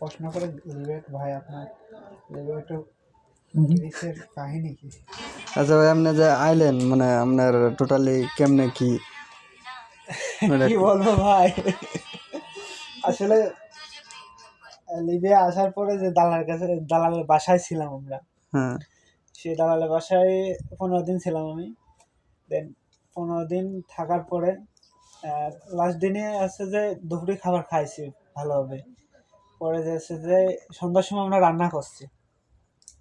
প্রশ্ন করে বিবেক ভাই আপনার একটু কাহিনী কি? আচ্ছা ভাই আপনি যে আইলেন মানে আপনার টোটালি কেমনে কি? কি বলব ভাই? আসলে লিবিয়া আসার পরে যে দালালের কাছে দালালের বাসায় ছিলাম আমরা। হ্যাঁ। সেই দালালের বাসায় পনেরো দিন ছিলাম আমি। দেন পনেরো দিন থাকার পরে লাস্ট দিনে আছে যে দুপুরে খাবার খাইছি ভালোভাবে। পরে যে আছে যে সন্ধ্যার সময় আমরা রান্না করছি।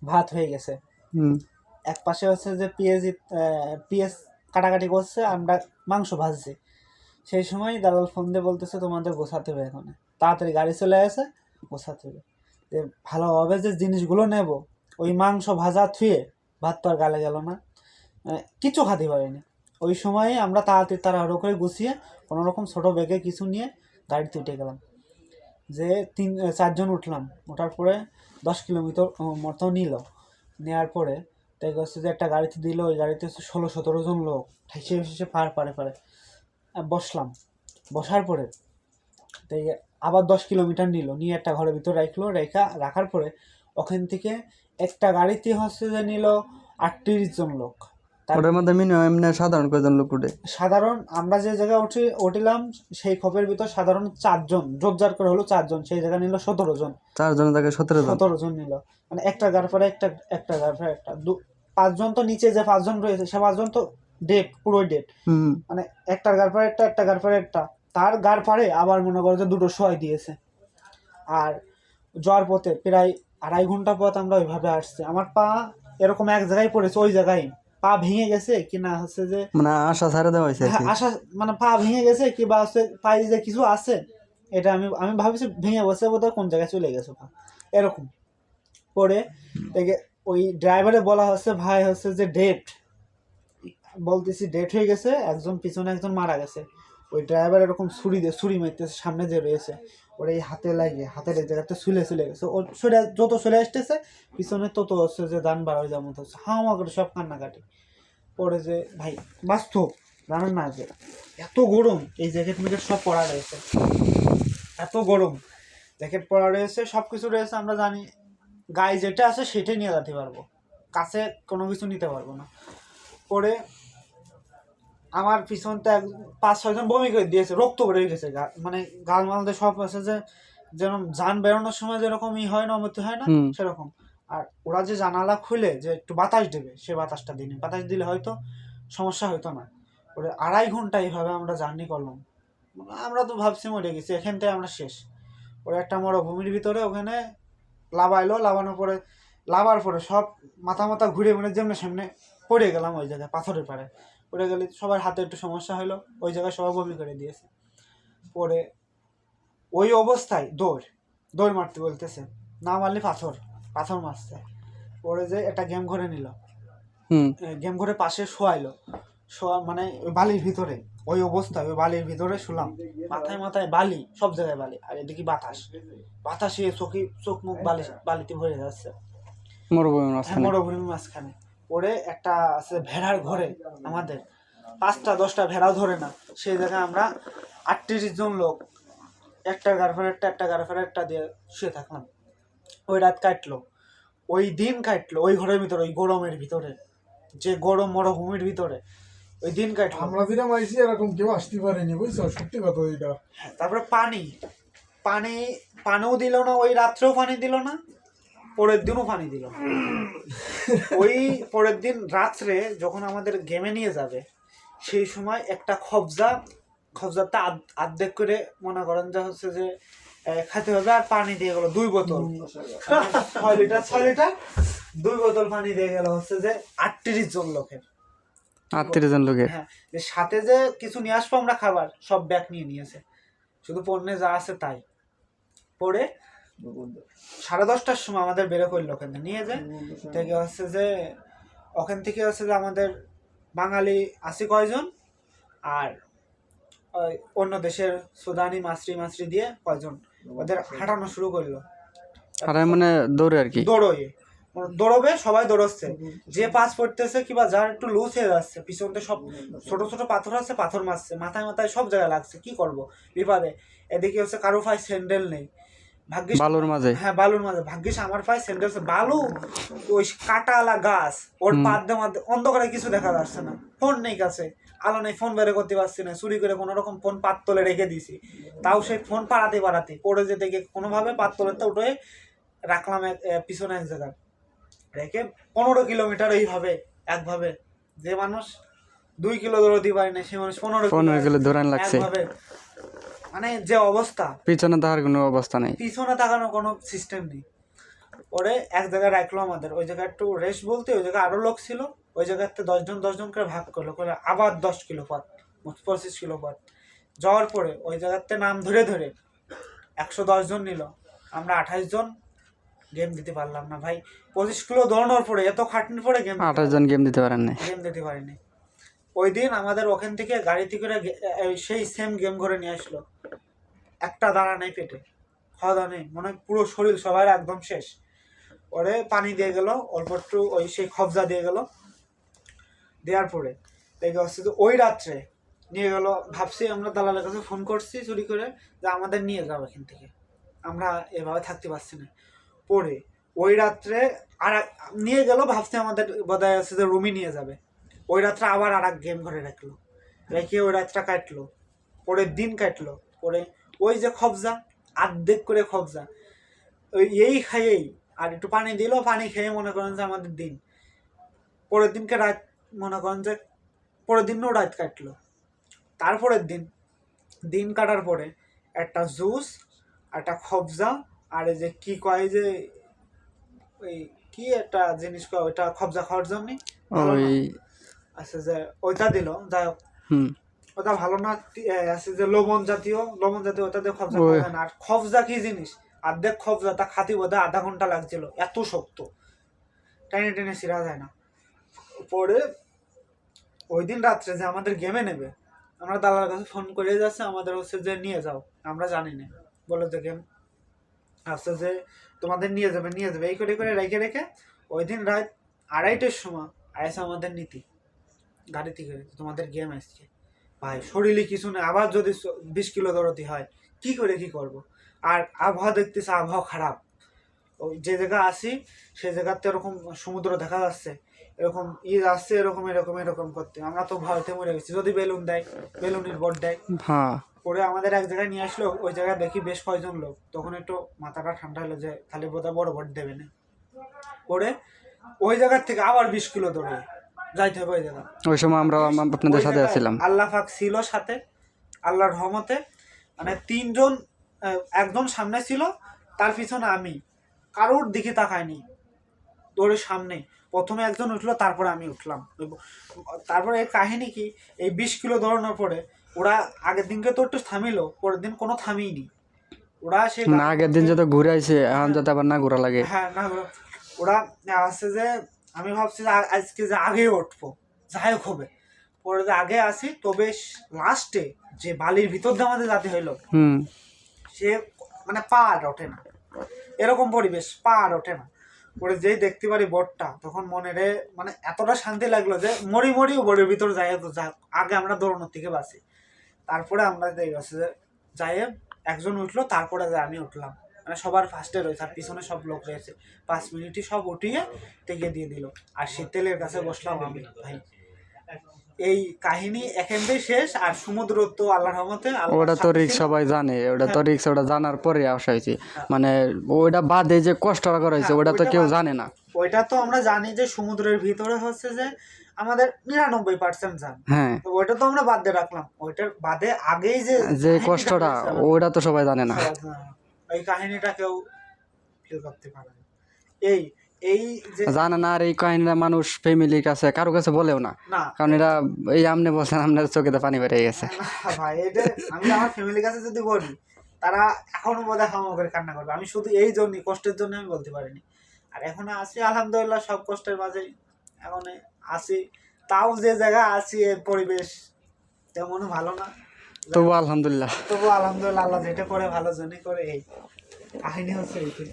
ভাত হয়ে গেছে। এক পাশে হচ্ছে যে পেঁয়াজি পিএস কাটাকাটি করছে আমরা মাংস ভাজছি। সেই সময় দালাল ফোন দিয়ে বলতেছে তোমাদের গোছাতে হবে এখন। তাড়াতাড়ি গাড়ি চলে আসে গোছাতে হবে। যে ভালোভাবে যে জিনিসগুলো নেব ওই মাংস ভাজা থুয়ে ভাত তো আর গালে গেল না। কিছু খাতে পারিনি। ওই সময়ে আমরা তাড়াতাড়ি তাড়াহুড়ো করে গুছিয়ে কোনো রকম ছোটো ব্যাগে কিছু নিয়ে গাড়িতে উঠে গেলাম। যে তিন চারজন উঠলাম। ওঠার পরে দশ কিলোমিটার মতো নিল। নেওয়ার পরে তাই হচ্ছে যে একটা গাড়িতে দিল, ওই গাড়িতে হচ্ছে ষোলো, সতেরো জন লোক। ঠেসে ঠেসে পার, পারে পারে। বসলাম। বসার পরে তাই আবার দশ কিলোমিটার নিল। নিয়ে একটা ঘরের ভিতর রাখল রেখা রাখার পরে ওখান থেকে একটা গাড়িতে হচ্ছে যে নিল আটত্রিশ জন লোক। ওটার মধ্যে মিনিমাম এমনি সাধারণ কয়জন লোক উঠে? সাধারণ আমরা যে জায়গায় উঠি উঠিলাম সেই খোপের ভিতর সাধারণ চারজন জোরজার করে হলো চারজন সেই জায়গায় নিল সতেরো জন। চারজন থাকে সতেরো জন? সতেরো জন নিল। মানে একটা গাড়ি পরে একটা একটা গাড়ি পরে একটা। দু পাঁচজন তো নিচে যে পাঁচজন রয়েছে সে পাঁচজন তো ডেট পুরোই ডেট মানে একটা গাড় পরে একটা একটা গাড় পরে একটা। তার গাড় পারে আবার মনে করো যে দুটো শোয়াই দিয়েছে। আর যাওয়ার পথে প্রায় আড়াই ঘণ্টা পথ আমরা ওইভাবে আসছি। আমার পা এরকম এক জায়গায় পড়েছে ওই জায়গায়। পা ভেঙে গেছে কি না হচ্ছে যে মানে আশা ছাড়া দেওয়া হয়েছে হ্যাঁ, আশা মানে পা ভেঙে গেছে কি বা হচ্ছে পায়ে যে কিছু আছে এটা আমি আমি ভাবছি ভেঙে বসে বোধহয় কোন জায়গায় চলে গেছে পা। এরকম। পরে দেখে ওই ড্রাইভারে বলা হচ্ছে ভাই হচ্ছে যে ডেট বলতেছি ডেট হয়ে গেছে একজন পিছনে একজন মারা গেছে। ওই ড্রাইভার এরকম ছুরি দিয়ে ছুরি মারতেছে, সামনে যে রয়েছে। ওর এই হাতে লাগিয়ে, হাতের এই জায়গাতে শুলে শুলে গেছে। ওর সরে যত চলে আসতেছে, পিছনে তত হচ্ছে যে দান বাড়ার যেমন হচ্ছে। হাওয়া করে সব কান্নাকাটি। পরে যে, ভাই, বাস্তব, জানেন না যে, এত গরম, এই জ্যাকেট ম্যাকেট সব পরা রয়েছে। এত গরম, জ্যাকেট পরা রয়েছে সব কিছু রয়েছে, আমরা জানি। গায়ে যেটা আছে, সেটাই নিয়ে যেতে পারব। কাছে কোনো কিছু নিতে পারব না। পরে আমার পিছনতে এক পাঁচ ছয়জন বমি করে দিয়েছে রক্ত বেরিয়ে গেছে মানে গাল মালতে সব আছে যে যেরকম যান বেরোনোর সময় যেরকম ই হয় না অমৃত্যু হয় না সেরকম। আর ওরা যে জানালা খুলে যে একটু বাতাস দেবে সে বাতাসটা দিনে। বাতাস দিলে হয়তো সমস্যা হতো না। ওরে আড়াই ঘণ্টা এইভাবে আমরা জার্নি করলাম। আমরা তো ভাবছি মরে গেছি এখান থেকে আমরা শেষ। ওরা একটা মরুভূমির ভিতরে ওখানে লাভাইলো লাভানোর পরে লাভার পরে সব মাথা মাথা ঘুরে মানে যেমনি সামনে পড়ে গেলাম ওই জায়গায় পাথরের পাড়ে। পড়ে গেলে সবার হাতে একটু সমস্যা হলো ওই জায়গায় সবাই বমি করে দিয়েছে। পরে ওই অবস্থায় দৌড় দৌড় মারতে বলতেছে না মারলে পাথর পাথর মারছে। পরে যে একটা গেম ঘরে নিল। গেম ঘরে পাশে শোয়াইলো। শোয়া মানে ওই বালির ভিতরে ওই অবস্থায় ওই বালির ভিতরে শুলাম। মাথায় মাথায় বালি সব জায়গায় বালি আর এদিকে বাতাস। বাতাসে চোখে চোখ মুখ বালি বালিতে ভরে যাচ্ছে। মরুভূমির হ্যাঁ মাঝখানে মরুভূমির মাঝখানে। পরে একটা আছে ভেড়ার ঘরে আমাদের। পাঁচটা দশটা ভেড়াও ধরে না। সেই জায়গায় আমরা আটত্রিশ জন লোক একটা গার্লফ্রেন্ড একটা একটা গার্লফ্রেন্ড একটা দিয়ে শুয়ে থাকলাম। ওই রাত কাটলো। ওই দিন কাটলো ওই ঘরের ভিতরে ওই গরমের ভিতরে যে গরম মরুভূমির ভিতরে ওই দিন কাটলো। আমরা যেটা মাইছি এরকম কেউ আসতে পারেনি বুঝছ? সত্যি কথা এটা তারপরে পানি পানি পানিও দিল না ওই রাত্রেও পানি দিল না। পরের দিনও পানি দিল। ওই পরের দিন রাত্রে যখন আমাদের গেমে নিয়ে যাবে সেই সময় একটা খবজা খবজাতে আর্ধেক করে মনে করেন যে হচ্ছে যে খেতে হবে আর পানি দিয়ে গেল দুই বোতল। ছয় লিটার ছয় লিটার দুই বোতল পানি দিয়ে গেল হচ্ছে যে আটত্রিশ জন লোকের। আটত্রিশ জন লোকের? হ্যাঁ সাথে যে কিছু নিয়ে আসব আমরা খাবার সব ব্যাগ নিয়ে নিয়েছে। শুধু পণ্যে যা আছে তাই। পরে সাড়ে দশটার সময় আমাদের বেরো করল ওখানে। নিয়ে যায় থেকে হচ্ছে যে ওখান থেকে হচ্ছে যে আমাদের বাঙালি আশি কয়জন? আর অন্য দেশের সুদানি মাছরি মাছরি দিয়ে কয়জন? ওদের হাঁটানো শুরু করল। আর মানে দৌড়ে আর কি? দৌড়োয়। মানে দৌড়বে সবাই দৌড়চ্ছে। যে পাস পড়তেছে কিংবা যার একটু লুজ হয়ে যাচ্ছে পিছনতে সব ছোট ছোট পাথর আছে পাথর মারছে মাথায় মাথায় সব জায়গায় লাগছে কি করব? বিপাদে। এদিকে হচ্ছে কারও ভাই স্যান্ডেল নেই। ভাগ্যিস বালুর মাঝে। হ্যাঁ বালুর মাঝে। ভাগ্যিস আমার পায়ে স্যান্ডেল বালু ওই কাটালা গাছ। ওর পাদ্যে মধ্যে অন্ধকারে কিছু দেখা যাচ্ছে না। ফোন নেই কাছে। আলো নেই ফোন বের করতে পারছি না। চুরি করে কোনো রকম ফোন পাত্তলে রেখে দিছি তাও সেই ফোন পাড়াতে পাড়াতে। পড়ে যেতে গিয়ে কোনোভাবে পাত্তলেতে উঠে রাখলাম পিছনে এক জায়গায়। রেখে পনেরো কিলোমিটার এইভাবে একভাবে। যে মানুষ দুই কিলো দৌড়তে পারে না সে মানুষ পনেরো পনেরো কিলো ধরান লাগছে। একভাবে। মানে যে অবস্থা পিছনে তাহার কোনো অবস্থা নেই। পিছনে তাকানোর কোনো সিস্টেম নেই। পরে এক জায়গায় রাখল আমাদের ওই জায়গায় একটু রেস্ট বলতে ওই জায়গায় আরও লোক ছিল ওই জায়গাতে দশজন দশজন করে ভাগ করল করে আবার দশ কিলো পথ মোট পঁচিশ কিলো পথ। যাওয়ার পরে ওই জায়গাতে নাম ধরে ধরে একশো দশজন নিল। আমরা আঠাশ জন গেম দিতে পারলাম না ভাই। পঁচিশ কিলো দৌড়ানোর পরে এত খাটনির পরে গেম আঠাশ জন গেম দিতে পারেন নাই। গেম দিতে পারিনি। ওই দিন আমাদের ওখান থেকে গাড়িতে করে সেই সেম গেম করে নিয়ে আসলো। একটা দানা নেই পেটে, খাওয়া দাওয়া নেই। মনে পুরো শরীর সবার একদম শেষ। ওরে পানি দিয়ে গেল, অল্প একটু ওই সেই খবজা দিয়ে গেল। দেওয়ার পরে দেখে হচ্ছে যে ওই রাত্রে নিয়ে গেল। ভাবছি আমরা দালালের কাছে ফোন করছি চুরি করে, যে আমাদের নিয়ে যাও এখান থেকে। আমরা এভাবে থাকতে পারছি না। পরে ওই রাত্রে আর নিয়ে গেল, ভাবছি আমাদের বোধহয় আছে যে রুমই নিয়ে যাবে। ওই রাত্রে আবার আর এক গেম ঘরে রাখল। রেখে ওই রাতটা কাটলো। পরের দিন কাটলো। পরে ওই যে খবজা আর্ধেক করে খবজা। ওই এই খাইয়েই আর একটু পানি দিল পানি খেয়ে মনে করেন যে আমাদের দিন। পরের দিনকে রাত মনে করেন যে পরের দিনও রাত কাটলো। তারপরের দিন দিন কাটার পরে একটা জুস একটা খবজা আর এই যে কি কয় যে ওই কি একটা জিনিস কয় ওইটা খবজা খাওয়ার জন্য? ওই আছে যে ওইটা দিল যাই হোক। হুম। ওটা ভালো না আছে যে লবণ জাতীয় লবণ জাতীয় ওটা দিয়ে খবজা খাওয়া না। আর খবজা কি জিনিস? অর্ধেক খবজা তা খাতি বোধ আধা ঘণ্টা লাগছিল এত শক্ত। টেনে টেনে ছিঁড়া যায় না। পরে ওই দিন রাত্রে যে আমাদের গেমে নেবে আমরা দালার কাছে ফোন করে যাচ্ছে আমাদের হচ্ছে যে নিয়ে যাও। আমরা জানি না। বলে যে গেম আসছে যে তোমাদের নিয়ে যাবে নিয়ে যাবে। এই করে করে রেখে রেখে ওই দিন রাত আড়াইটের সময় আইসে আমাদের নীতি। গাড়ি থেকে তোমাদের গেম আসছে ভাই শরীরে কিছু নেই আবার যদি বিশ কিলো দৌড়তে হয় কি করে কি করব? আর আবহাওয়া দেখতেছে আবহাওয়া খারাপ। ওই যে জায়গা আসি সেই জায়গাতে এরকম সমুদ্র দেখা যাচ্ছে এরকম ই আসছে এরকম এরকম এরকম করতে। আমরা তো ভয়তে মরে গেছি। যদি বেলুন দেয় বেলুনের বট দেয়। হ্যাঁ। পরে আমাদের এক জায়গায় নিয়ে আসলো ওই জায়গায় দেখি বেশ কয়জন লোক। তখন একটু মাথাটা ঠান্ডা হলো যে তাহলে বোধহয় বড় বট দেবে না। পরে ওই জায়গার থেকে আবার বিশ কিলো দৌড়ে। যাইতে হবে ওই জায়গা ওই সময় আমরা আপনাদের সাথে আছিলাম। আল্লাহ পাক ছিল সাথে আল্লাহর রহমতে। মানে তিনজন একজন সামনে ছিল তার পিছনে আমি। কারোর দিকে তাকায়নি দৌড়ের সামনে। প্রথমে একজন উঠল তারপরে আমি উঠলাম। তারপরে এর কাহিনী কি? এই বিশ কিলো দৌড়ানোর পরে ওরা আগের দিনকে তো একটু থামিলো পরের দিন কোনো থামিনি। ওরা সে না আগের দিন যত ঘুরে আইছে এখন যাতে আবার না ঘোরা লাগে। হ্যাঁ না ওরা- আসছে যে আমি ভাবছি যে আজকে যে আগে উঠবো যাই হোক হবে। পরে যে আগে আসি তবে লাস্টে যে বালির ভিতর দিয়ে আমাদের যাতে হইল সে মানে পা আর ওঠে না। এরকম পরিবেশ পা আর ওঠে না। পরে যেই দেখতে পারি বোর্ডটা তখন মনে রে মানে এতটা শান্তি লাগল যে মরি মরিও বোর্ডের ভিতর যাই তো যা আগে আমরা দৌড়ানোর থেকে বাঁচি তারপরে আমরা দেখছি যে যাই একজন উঠল তারপরে যে আমি উঠলাম। মানে সবার ফার্স্টে রয়েছে আর পিছনে সব লোক রয়েছে। পাঁচ মিনিটই সব উঠিয়ে টেকে দিয়ে দিল। আর শীতেলের কাছে বসলাম আমি ভাই। এই কাহিনী এখানটাই শেষ আর সমুদ্র তো আল্লাহর রহমতে ওটা তো রিক্স সবাই জানে ওটা তো রিক্স ওটা জানার পরে আসা হয়েছে মানে ওইটা বাদে যে কষ্টটা করা হয়েছে হ্যাঁ, ওটা তো কেউ জানে না। ওইটা তো আমরা জানি যে সমুদ্রের ভিতরে হচ্ছে যে আমাদের নিরানব্বই পার্সেন্ট জান। হ্যাঁ। ওইটা তো আমরা বাদ দিয়ে রাখলাম। ওইটার বাদে আগেই যে যে কষ্টটা ওটা তো সবাই জানে না। এই কাহিনীটা কেউ ফিল করতে পারে এই এই যে জানে না আর এই কাহিনীটা মানুষ ফ্যামিলির কাছে কারও কাছে বলেও না। কারণ এটা এই আমনে বলছেন আপনার চোখেতে পানি বেরিয়ে গেছে। ভাই এটা আমি আমার ফ্যামিলির কাছে যদি বলি তারা এখনও বোধহয় হামা করে কান্না করবে। আমি শুধু এই জন্যই কষ্টের জন্য আমি বলতে পারিনি। আর এখন আছি আলহামদুলিল্লাহ সব কষ্টের মাঝেই এখন আছি। তাও যে জায়গা আছি এর পরিবেশ তেমনও ভালো না। তবু আলহামদুলিল্লাহ। তবু আলহামদুলিল্লাহ আল্লাহ যেটা করে ভালো জন্যই করে এই কাহিনী হচ্ছে এইটাই।